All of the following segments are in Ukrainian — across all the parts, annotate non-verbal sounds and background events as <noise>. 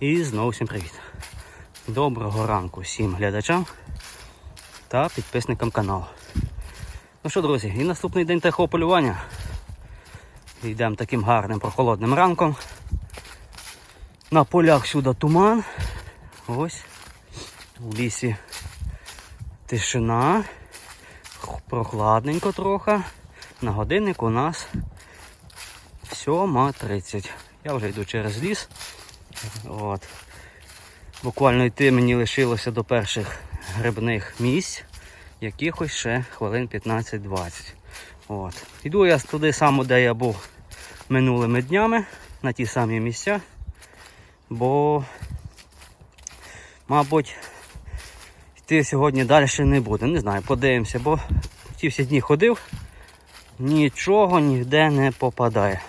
І знову всім привіт. Доброго ранку всім глядачам та підписникам каналу. Ну що, друзі, і наступний день тихого полювання. Йдемо таким гарним прохолодним ранком. На полях сюди туман. Ось. У лісі тишина. Прохладненько трохи. На годинник у нас 7.30. Я вже йду через ліс. От. Буквально йти мені лишилося до перших грибних місць, якихось ще хвилин 15-20. От. Йду я туди само, де я був минулими днями, на ті самі місця, бо, мабуть, йти сьогодні далі не буде. Не знаю, подивимося, бо ті всі дні ходив, нічого ніде не попадає.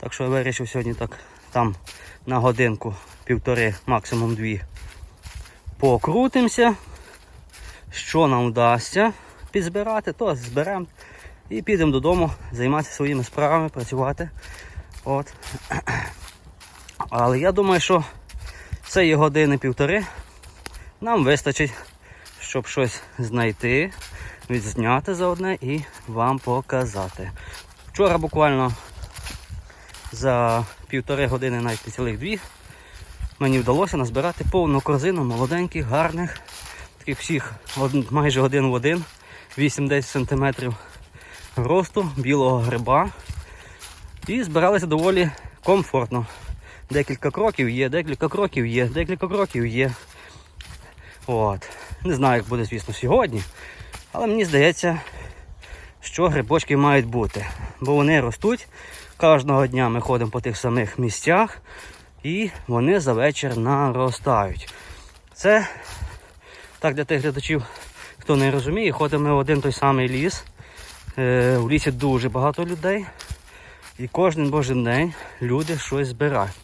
Так що я вирішив сьогодні так там на годинку, півтори, максимум дві. Покрутимося. Що нам вдасться підзбирати, то зберемо і підемо додому займатися своїми справами, працювати. От. <clears throat> Але я думаю, що цієї години-півтори нам вистачить, щоб щось знайти, відзняти заодне і вам показати. Вчора буквально за півтори години, навіть цілих дві, мені вдалося назбирати повну корзину молоденьких, гарних, таких всіх майже один в один, 8-10 см росту білого гриба. І збиралися доволі комфортно. Декілька кроків є, декілька кроків є, декілька кроків є. От. Не знаю, як буде, звісно, сьогодні. Але мені здається, що грибочки мають бути. Бо вони ростуть. Кожного дня ми ходимо по тих самих місцях і вони за вечір наростають. Це так для тих глядачів, хто не розуміє, ходимо ми в один той самий ліс. Е, в лісі дуже багато людей. І кожен божий день люди щось збирають.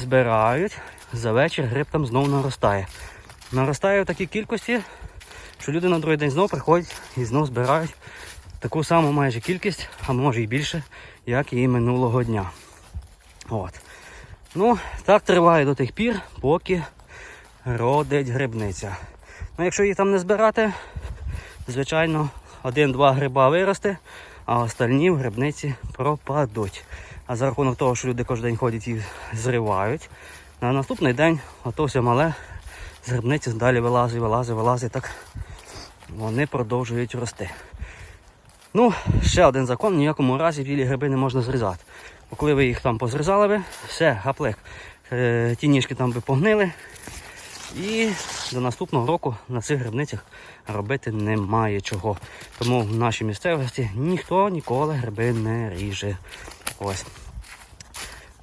Збирають, за вечір гриб там знову наростає. Наростає в такій кількості, що люди на другий день знову приходять і знову збирають таку саму майже кількість, а може і більше, як і минулого дня. От. Ну, так триває до тих пір, поки родить грибниця. Ну, якщо її там не збирати, звичайно, один-два гриба виросте, а остальні в грибниці пропадуть. А за рахунок того, що люди кожен день ходять і зривають, на наступний день ото мале з грибниці далі вилазить, вилазить, вилазить, так вони продовжують рости. Ну, ще один закон, в ніякому разі білі гриби не можна зрізати. Бо коли ви їх там позрізали, ви, все, гаплик. Е, ті ніжки там би погнили. І до наступного року на цих грибницях робити немає чого. Тому в нашій місцевості ніхто ніколи гриби не ріже. Ось.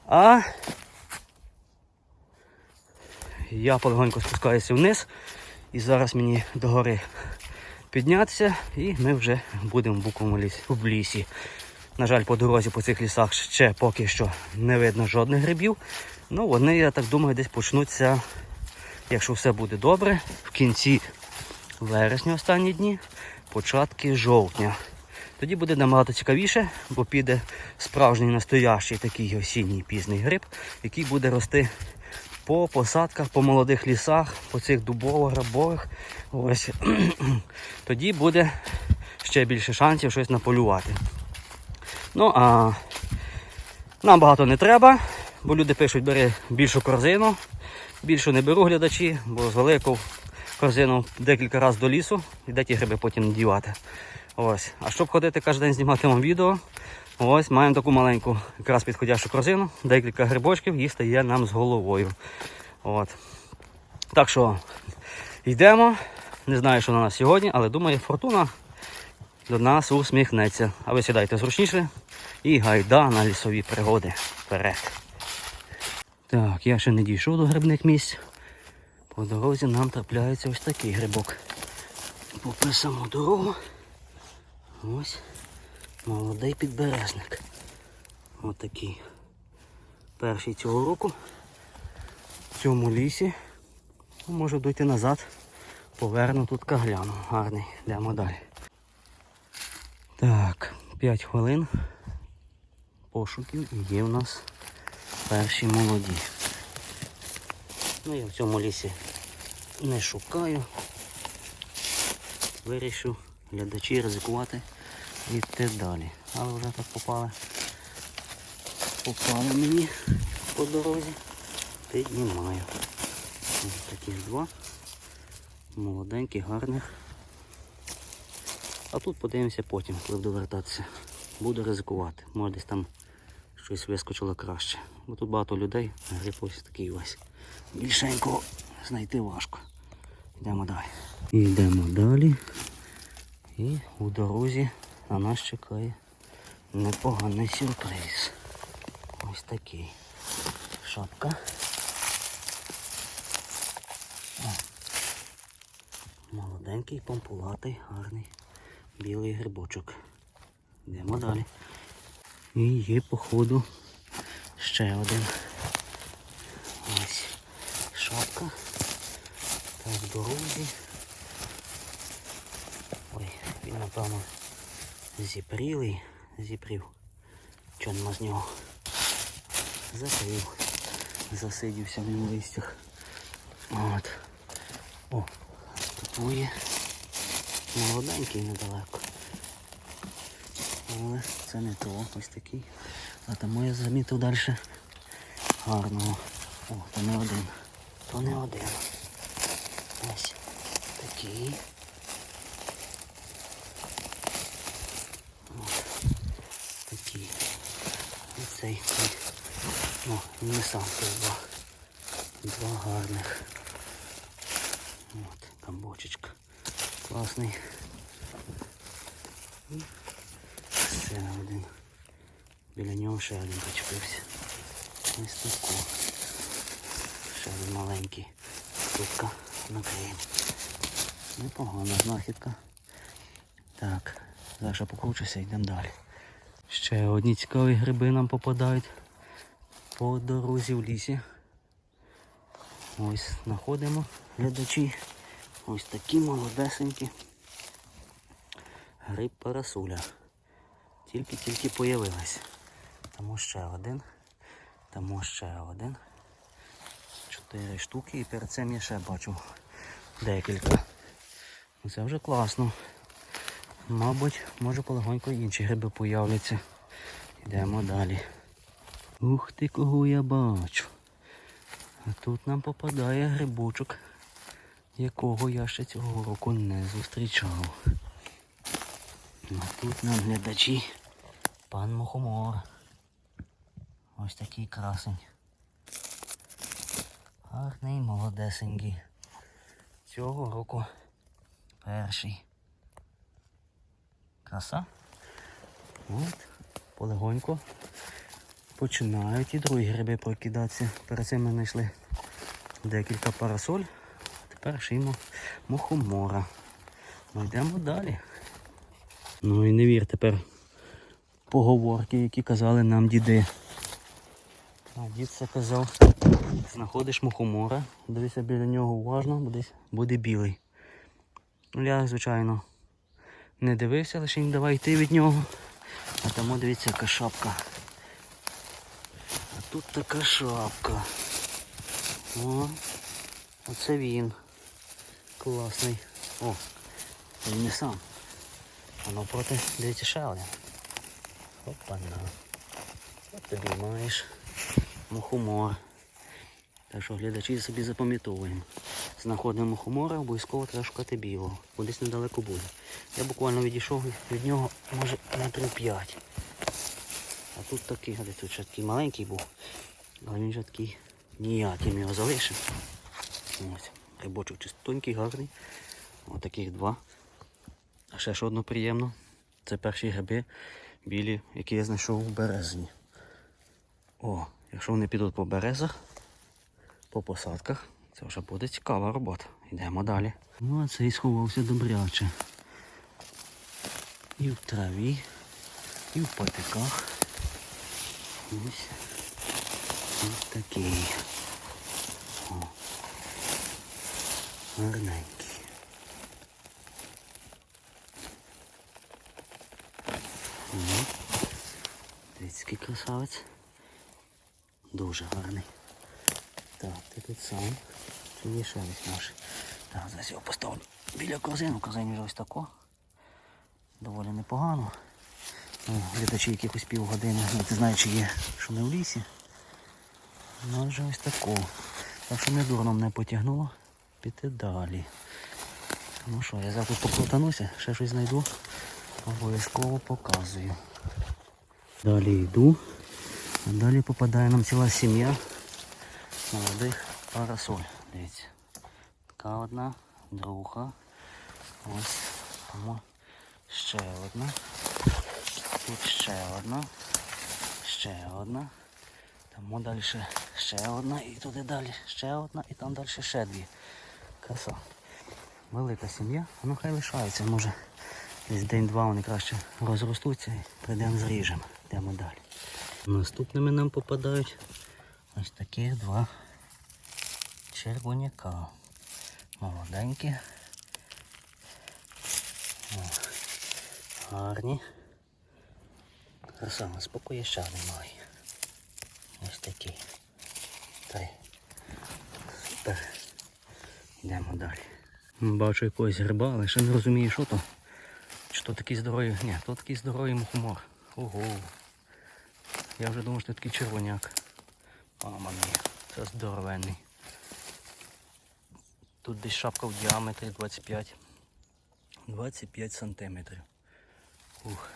А я полегонько спускаюся вниз. І зараз мені до гори піднятися і ми вже будемо в буковому в лісі. На жаль, по дорозі по цих лісах ще поки що не видно жодних грибів. Ну вони, я так думаю, десь почнуться, якщо все буде добре, в кінці вересня останні дні, початки жовтня. Тоді буде набагато цікавіше, бо піде справжній настоящий такий осінній пізний гриб, який буде рости по посадках, по молодих лісах, по цих дубово-грабових. <clears throat> Тоді буде ще більше шансів щось наполювати. Ну а нам багато не треба, бо люди пишуть, бери більшу корзину. Більшу не беру глядачі, бо з велику корзину декілька разів до лісу і де ті гриби потім дівати. Ось. А щоб ходити кожен день знімати вам відео, ось маємо таку маленьку, якраз підходящу корзину, декілька грибочків, їх стає нам з головою. От. Так що йдемо. Не знаю, що на нас сьогодні, але думаю, фортуна до нас усміхнеться. А ви сідайте зручніше і гайда на лісові пригоди. Вперед. Так, я ще не дійшов до грибних місць. По дорозі нам трапляється ось такий грибок. Попри саму дорогу. Ось молодий підберезник. Ось такий. Перший цього року в цьому лісі. Ну, Можу дойти назад. Поверну тут кагляну. Гарний. Йдемо далі. Так, 5 хвилин пошуків і є в нас перші молоді. Ну я в цьому лісі не шукаю. Вирішив глядачі ризикувати йти далі. Але вже так попали. Попали мені по дорозі. Піднімаю. Ось таких два. Молоденьких, гарних. А тут подивимося потім, коли буду вертатися. Буду ризикувати. Може десь там щось вискочило краще. Бо тут багато людей, гриб ось такий ось. Більшенького знайти важко. Йдемо далі. Йдемо далі. І у дорозі на нас чекає непоганий сюрприз. Ось такий. Шапка. О. Молоденький, помпулатий, гарний білий грибочок. Йдемо далі. І є, походу, ще один. Ось шапка. Так, в. Ой, він, напевно, зіпрілий, зіпрів. Нема з нього? Закрив. Засидівся в ньому листях. От. О, тут молоденький недалеко. Але це не то, ось такий. А тому я замітив далі гарного. О, то не один. То не один. Ось такий. От. Такий. І цей. О, не сам тут два. Два гарних. От, там бочечка. Класний. Ще один. Біля нього ще один причепився. Ось таку. Ще один маленький. Штука накриємо. Непогана знахідка. Так, зараз покручуся, йдемо далі. Ще одні цікаві гриби нам попадають по дорозі в лісі. Ось знаходимо глядачі. Ось такі молодесенькі. Гриб парасуля. Тільки-тільки появилась. Тому ще один. Тому ще один. Чотири штуки і перед цим я ще бачу декілька. Це вже класно. Мабуть, може полегонько інші гриби появляться. Йдемо далі. Ух ти, кого я бачу. А тут нам попадає грибочок, якого я ще цього року не зустрічав. А тут нам глядачі пан Мухомор. Ось такий красень. Гарний, молодесенький. Цього року перший. Краса. От, полегонько починають і другі гриби прокидатися. Перед цим ми знайшли декілька парасоль. Тепер шиємо мухомора. Ну йдемо далі. Ну і не вір тепер поговорки, які казали нам діди. А дід це казав, знаходиш мухомора, дивися біля нього уважно, десь буде білий. Ну я, звичайно, не дивився, лише їм давай йти від нього. А тому дивіться, яка шапка. А тут така шапка. О, оце він. Класний. О, він не сам. А навпроти, дивіться, один. Опа-на. От тобі маєш мухомор. Так що глядачі собі запам'ятовуємо. Знаходимо мухомора, обов'язково треба шукати білого, бо десь недалеко буде. Я буквально відійшов від нього, може, метрів 5. А тут такий, де тут ще такий маленький був, але він вже такий ніяким його залишив. Ось, рибочок чистенький, гарний. Ось таких два. А ще що одно приємно. Це перші гриби білі, які я знайшов у березні. О, якщо вони підуть по березах, по посадках, це вже буде цікава робота. Йдемо далі. Ну, а цей сховався добряче. І в траві, і в патиках. Ось ось такий. О, гарненький. Ну, Дивіться, красавець. Дуже гарний. Так, ти тут сам. Чи є ще десь наш. Так, зараз його поставлю біля корзини. В корзині вже ось тако. Доволі непогано. Ну, глядачі якихось півгодини. Не знаю, чи є, що ми в лісі. Ну, вже ось тако. Так що не дурно мене потягнуло піти далі. Ну що, я зараз тут покрутануся, ще щось знайду. Обов'язково показую. Далі йду. А далі попадає нам ціла сім'я молодих парасоль. Дивіться. Така одна, друга. Ось ще одна. Тут ще одна. Ще одна. Там далі ще одна і туди далі ще одна і там далі ще дві. Краса. Велика сім'я, а ну хай лишається, може десь день-два вони краще розростуться і прийдемо зріжемо. Йдемо далі. Наступними нам попадають ось таких два червоняка. Молоденькі. О, гарні. Краса, спокою ще немає. Ось такий. Три. Супер. Йдемо далі. Бачу якогось гриба, але ще не розумію, що то. Чи то такий здоровий. Ні, то такий здоровий мухомор. Ого. Я вже думав, що це такий червоняк. Мама мія, це здоровенний. Тут десь шапка в діаметрі 25. 25 сантиметрів. Ух.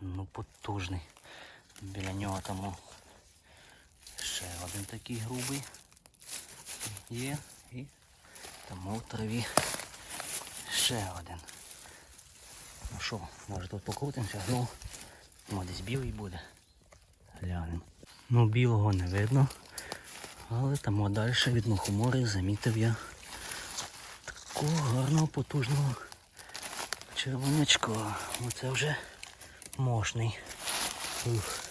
Ну потужний. Біля нього там ще один такий грубий є і там в траві ще один. Ну що, може тут покрутимося, ну, ну десь білий буде. Глянемо. Ну білого не видно. Але там далі від мухомори замітив я такого гарного потужного червонячка. Оце вже мощний. Ух.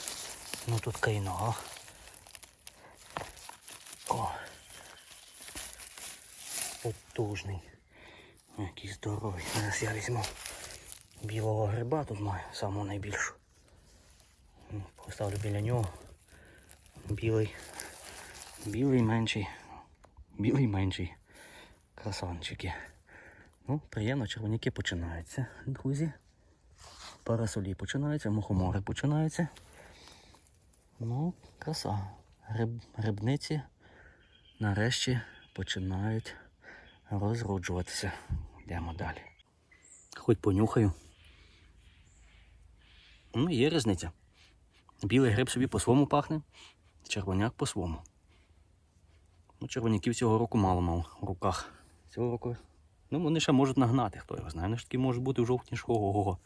Ну тут кайнога. О. Потужний. Який здоровий. Зараз я візьму білого гриба, тут маю саму найбільшу. Поставлю біля нього. Білий. Білий менший. Білий менший. Красавчики. Ну, приємно, червоняки починаються, друзі. Парасолі починаються, мухомори починаються. Ну, краса. Гриб, грибниці нарешті починають розроджуватися. Йдемо далі. Хоч понюхаю. Ну, є різниця. Білий гриб собі по-своєму пахне, червоняк по-своєму. Ну, червоняків цього року мало мав в руках. Цього року. Ну, вони ще можуть нагнати, хто його знає. Вони ж таки можуть бути в жовтні ж. Ого-го.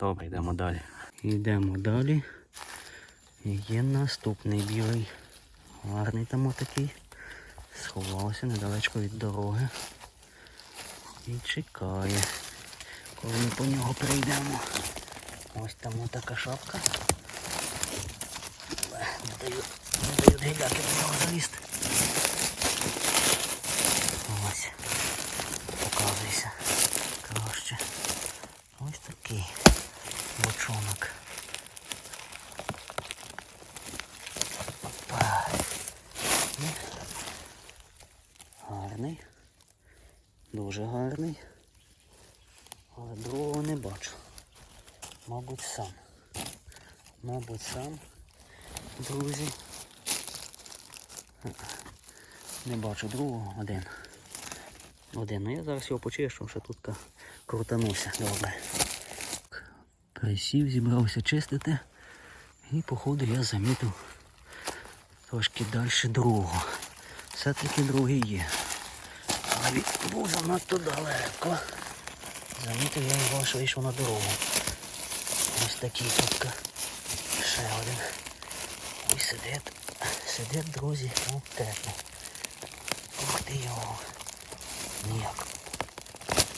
Добре, йдемо далі. Йдемо далі. Є наступний білий. Гарний там отакий. Сховався недалечко від дороги. І чекає, коли ми по нього прийдемо. Ось там отака шапка. Не дають, не дають гіляки до нього залізти. Ось. Показуйся. Краще. Ось такий бочонок. Опа. Ну, Гарний. Дуже гарний. Але другого не бачу. Мабуть сам. Мабуть сам, друзі. Не бачу другого, один. Один. Ну я зараз його почищу, ще тут крутануся. Добре. Присів, зібрався чистити. І походу я замітив трошки далі другого. Все-таки другий є. Але він був занадто далеко. Замітив я його, що вийшов на дорогу. Ось такий тут ще один. Ой, сидить. Сидить, друзі, ну тепло. Ух ти його. Ніяк.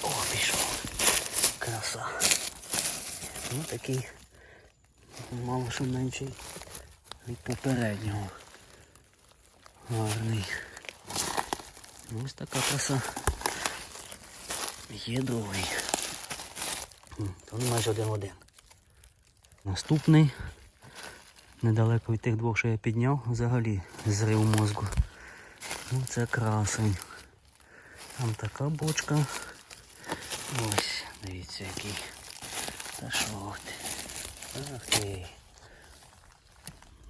О, пішов. Краса. Ну такий мало що менший від попереднього. Гарний. Ну, Ось така краса. Є другий. Він майже один-один. Наступний. Недалеко від тих двох, що я підняв, взагалі зрив мозку. Ну це красень. Там така бочка. Ось, дивіться який. Та що ти? Ах ти.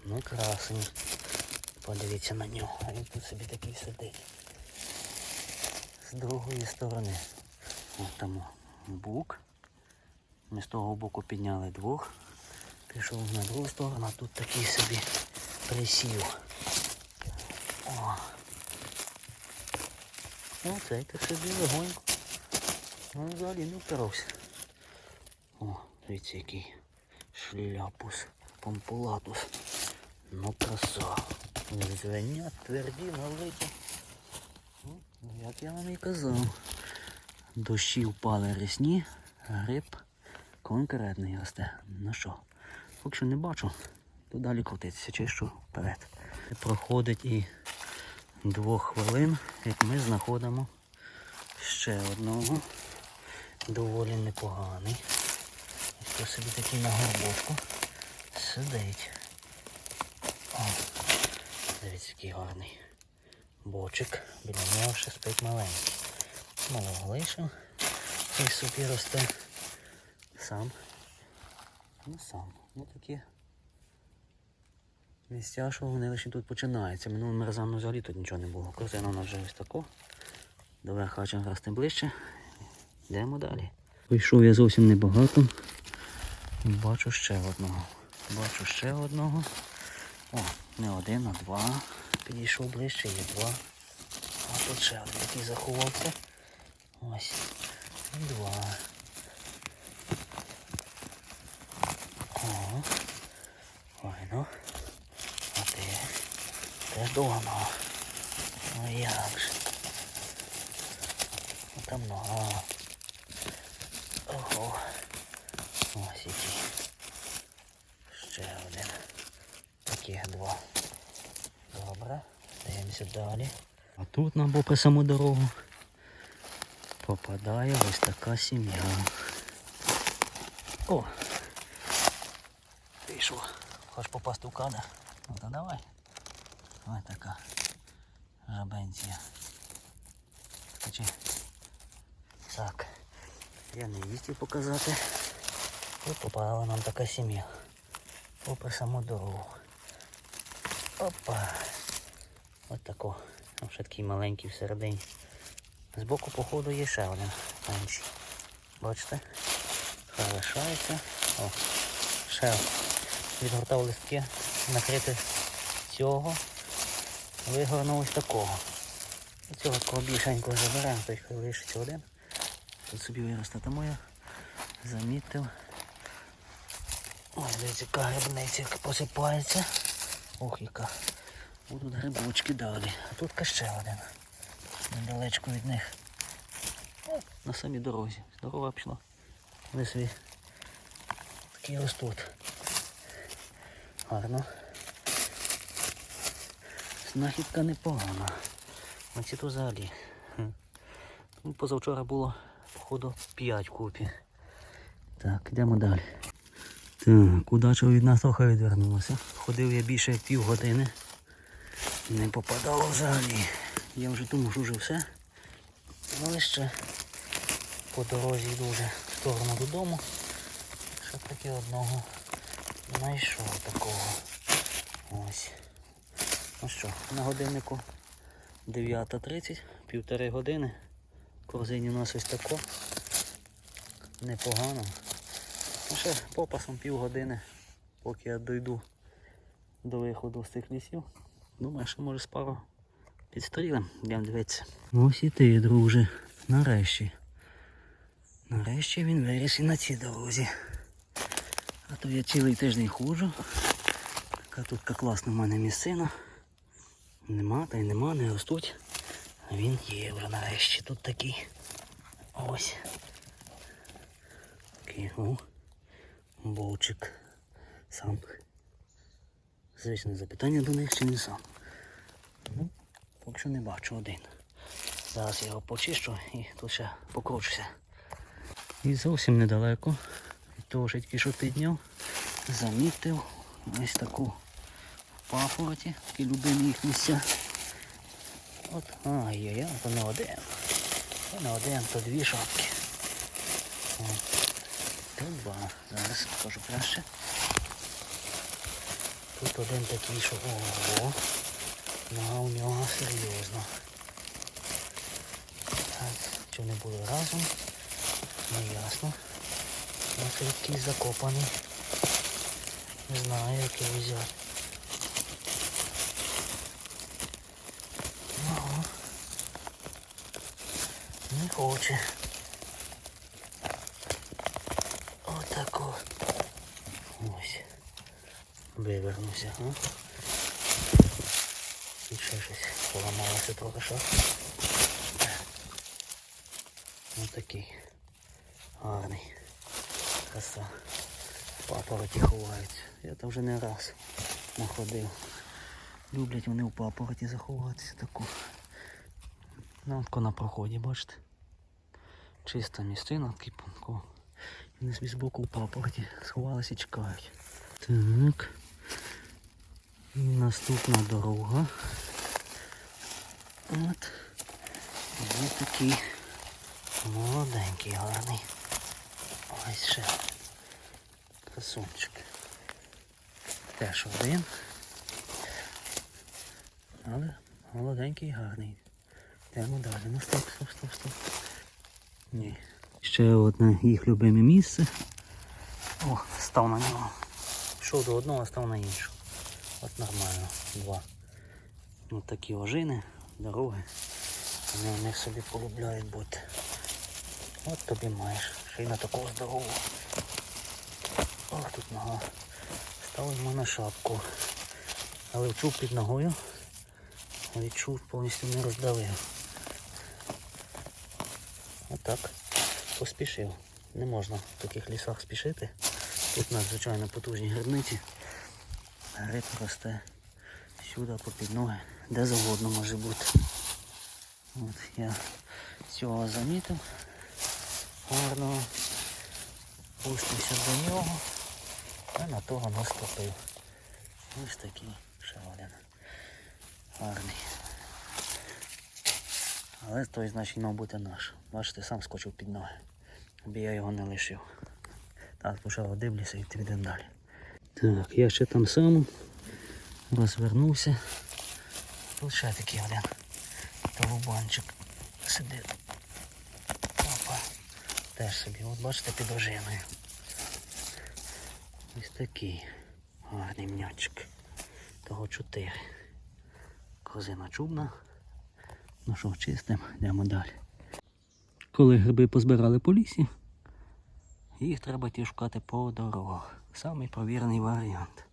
Ну красень. Подивіться на нього. А він тут собі такий сидить. З другої сторони. Ось там бук. Ми з того боку підняли двох. Пішов на другу сторону, а тут такий собі присів. О. О, цей так собі легонько. Ну, взагалі не впирався. О, дивіться який шляпус, помпулатус. Ну краса. Звенят, тверді, великі. Ну, як я вам і казав. Дощі впали рясні, гриб конкретний росте. Ну що, поки не бачу, то далі крутитися, що вперед. Проходить і двох хвилин, як ми знаходимо ще одного. Доволі непоганий. Тут собі такий на горбочку сидить. О, дивіться, який гарний бочик. Біля нього ще спить маленький. Малого лишив. І собі росте сам. Ну сам. Ну такі місця, що вони лише тут починаються. Минулим разом взагалі тут нічого не було. Корзина у нас вже ось тако. Давай хочемо рости ближче. Йдемо далі. Вийшов я зовсім небагато. Бачу ще одного. Бачу ще одного. О, не один, а два. Підійшов ближче, є два. А тут ще один який заховався. Ось. І два. О. Файно. А ти теж довго. Ну як же. Ну, Там нога. Ого. Ось який. Ще один. Таких два. Добре. Даємося далі. А тут нам попри саму дорогу попадає ось така сім'я. О! Хочеш попасти в кадр? Ну то давай. Ось така жабенція. Скачи. Так. Я не їздив показати. Тут попала нам така сім'я. Попри саму дорогу. Опа. Ось тако. Там ще такий маленький всередині. Збоку, походу, є ще один менший. Бачите? Хай лишається. О, ще відгортав листки, накрити цього. Вигорнув ось такого. Цього такого більшенького заберемо, той хай лишиться один. Тут собі виросте, тому я замітив. Ой, дивіться, яка грибниця посипається. Ох, яка. Будуть грибочки далі. А тут ще один. Недалечко від них. На самій дорозі. Дорога пішла. Вони собі такі ростуть. Гарно. Знахідка непогана. Оці то взагалі. Ну, позавчора було, походу, 5 купі. Так, йдемо далі. Так, удача від нас трохи відвернулася. Ходив я більше пів години. Не попадало взагалі. Я вже думав, що вже все. Але ще по дорозі йду вже в сторону додому. Ще таки одного знайшов такого. Ось. Ну що, на годиннику 9.30, півтори години. Корзині у нас ось тако. Непогано. Ну ще попасом півгодини, поки я дойду до виходу з цих лісів. Думаю, що може з пару підстрілим, йдемо дивитися. Ось і ти, друже, нарешті. Нарешті він виріс і на цій дорозі. А то я цілий тиждень ходжу. Така тут класна в мене місцина. Нема, та й нема, не ростуть. Він є вже нарешті тут такий. Ось. Такий о. Бовчик. Сам. Звичне запитання до них чи не сам. Ну, поки що не бачу один. Зараз я його почищу і тут ще покручуся. І зовсім недалеко того що підняв, замітив ось таку папороті, такі любимі їх місця. От, ай-яй-яй, то не один. То не один, то дві шапки. Тут два. Зараз покажу краще. Тут один такий, що ого. Нога у нього серйозно. Так, що не були разом, не ясно. Ось якийсь закопаний. Не знаю, як його взяти. Ну, не хоче. Отако. Ось. Вивернувся, а? І ще щось поламалося трохи що. Ось такий. Гарний. Краса. Папороті ховаються. Я там вже не раз находив. Люблять вони у папороті заховатися таку. Ну, на проході, бачите. Чиста місцина, такий панко. Вони собі збоку у папороті сховалися і чекають. Так. І наступна дорога. От. Ось такий молоденький, гарний. Ось ще. Красунчик. Теж один. Але молоденький, гарний. Йдемо далі. Ну стоп, стоп, стоп, стоп. Ні. Ще одне їх любиме місце. О, став на нього. Пішов до одного, став на іншого. От нормально. Два. Ось такі ожини, дороги. Вони в них собі полюбляють бути. От тобі маєш. Ще таку здорову. Ох, тут нога. Ставимо на шапку. Але вчув під ногою. Відчув повністю не роздавив. Отак. Поспішив. Не можна в таких лісах спішити. Тут надзвичайно потужні грибниці. Гриб росте сюди попід ноги, де завгодно може бути. От я цього замітив. Гарного. Пустився до нього, а на того наступив. Ось такий ще один. Гарний. Але той, значить, мав бути наш. Бачите, сам скочив під ноги. Аби я його не лишив. Так, почав дивлюся і підемо далі. Так, я ще там сам розвернувся. Тут ще такий один голубанчик сидить. Теж собі, от бачите, під ожиною. Ось такий гарний м'ячик. Того чотири. Корзина чубна. Ну що, чистим, йдемо далі. Коли гриби позбирали по лісі, їх треба йти шукати по дорогах. Самий провірений варіант.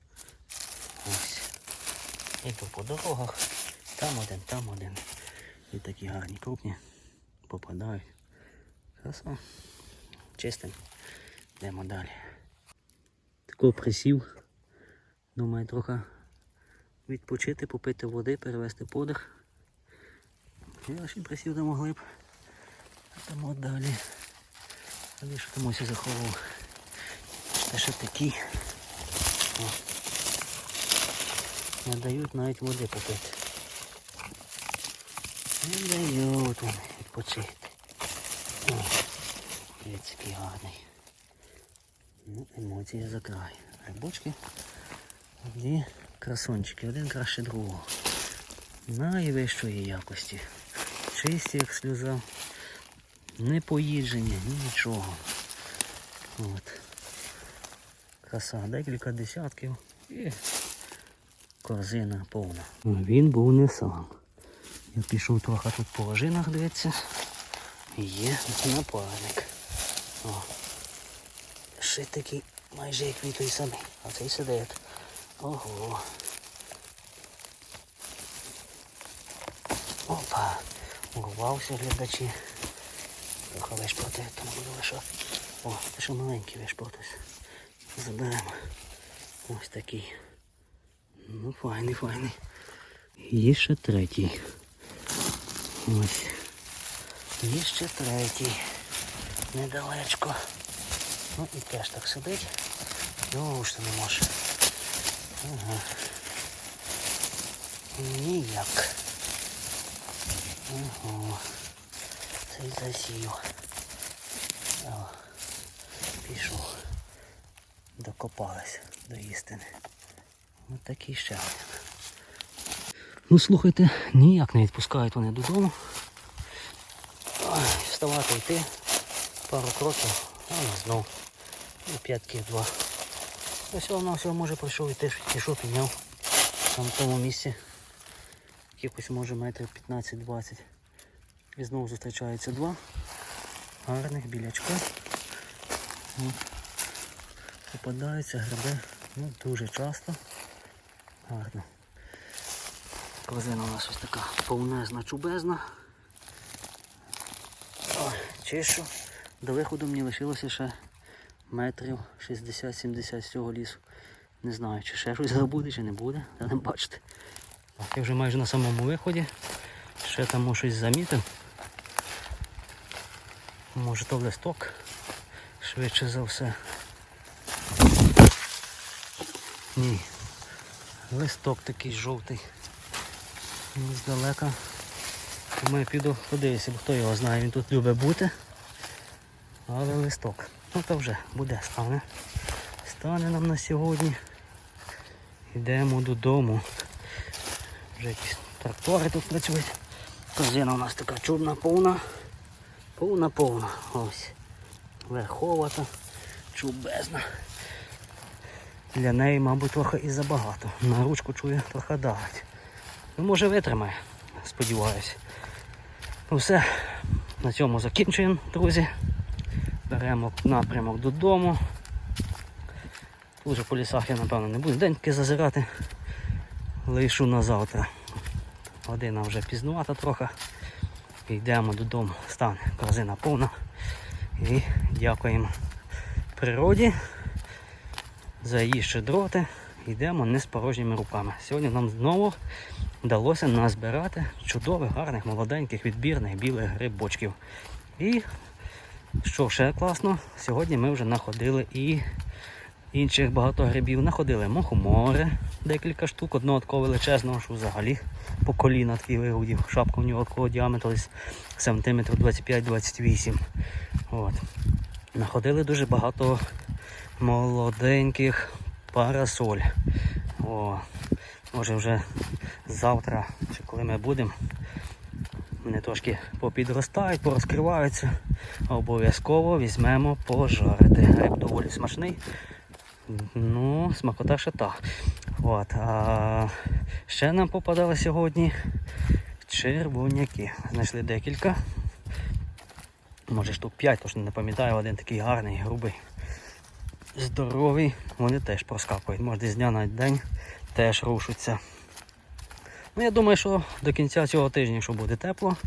Ось. Іду по дорогах. Там один, там один. І такі гарні крупні попадають. Краса. Чистим. Йдемо далі. Тако присів. Думаю, трохи відпочити, попити води, перевести подих. Я ще присів до глиб. Йдемо далі. Але що там ось я заховав. Те ще такі. О. Не дають навіть води попити. Не дають вони відпочити. О, який гарний. Ну, емоції за край. Грибочки. Дві красончики, один краще другого. Найвищої якості. Чисті, як сльоза. Не поїджені, нічого. От. Краса, декілька десятків і корзина повна. Він був не сам. Я пішов трохи тут по ожинах дивитися. Є напарник. О. Ще такий майже як він той самий. А цей сидить. Ого. Опа. Урвався глядачі. Трохи вишпроти, тому буду лишати. О, це ще маленький вишпротись. Заберемо. Ось такий. Ну, файний, файний. Є ще третій. Ось. Є ще третій. Недалечко. Ну і теж так сидить. Ну, що не може. Ага. Ніяк. Ого. Цей засів. О, пішов. Докопались до істини. Ось такий ще один. Ну слухайте, ніяк не відпускають вони додому. Ой, Вставати йти. Пару кроків, а знов. І п'ятки два. Ось воно всього може пройшов і теж пішов, підняв. Там в тому місці. Якихось може метрів 15-20. І знову зустрічаються два гарних білячка. От. Попадаються гриби ну, дуже часто. Гарно. Корзина у нас ось така повнезна чубезна. Ой, чишу. До виходу мені лишилося ще метрів 60-70 з цього лісу. Не знаю, чи ще щось буде, чи не буде, та не бачите. Я вже майже на самому виході. Ще там щось замітив. Може то листок. Швидше за все. Ні. Листок такий жовтий. Здалека. Думаю, піду подивлюся, бо хто його знає, він тут любить бути. Але листок. Ну то вже буде, стане. Стане нам на сьогодні. Йдемо додому. Вже якісь трактори тут працюють. Корзина у нас така чудна, повна. Повна повна. Ось. Верховата, чубезна. Для неї, мабуть, трохи і забагато. На ручку чую трохи давить. Ну, може витримає, сподіваюся. Ну все, на цьому закінчуємо, друзі. Беремо напрямок додому. Тут же по лісах я, напевно, не буду деньки зазирати. Лишу на завтра. Година вже пізнувата трохи. Йдемо додому, стане корзина повна. І дякуємо природі за її щедроти. Йдемо не з порожніми руками. Сьогодні нам знову вдалося назбирати чудових, гарних, молоденьких, відбірних білих грибочків. І що ще класно, сьогодні ми вже знаходили і інших багато грибів. Находили мохомори, декілька штук, одного такого величезного, що взагалі по коліна такий вигодів. Шапка в нього такого діаметру десь сантиметрів 25-28. От. Находили дуже багато молоденьких парасоль. О, може вже завтра, чи коли ми будемо, вони трошки попідростають, порозкриваються. Обов'язково візьмемо пожарити. Гриб доволі смачний. Ну, смакота ще та. От, а ще нам попадали сьогодні червоняки. Знайшли декілька. Може штук 5, тож не пам'ятаю, один такий гарний, грубий. Здоровий, вони теж проскакують. Може з дня на день теж рушаться. Ну, я думаю, що до кінця цього тижня, якщо буде тепло,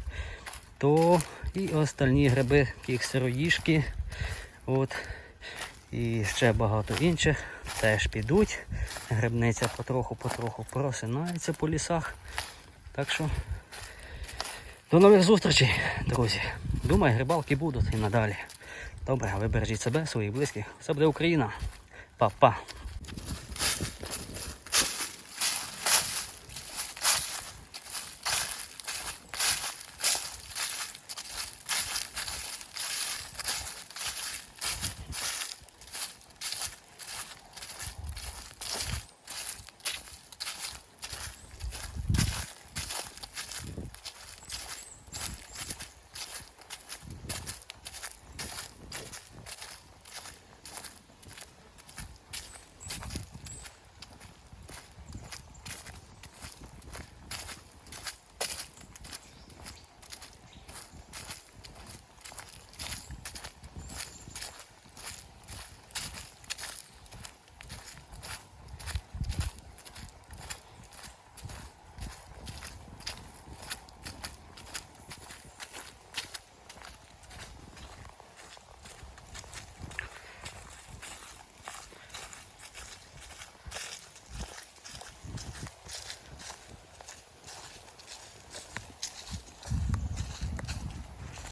то і остальні гриби, як сироїшки, от, і ще багато інших теж підуть. Грибниця потроху-потроху просинається по лісах. Так що до нових зустрічей, друзі. Думаю, грибалки будуть і надалі. Добре, ви бережіть себе, своїх близьких. Все буде Україна. Па-па.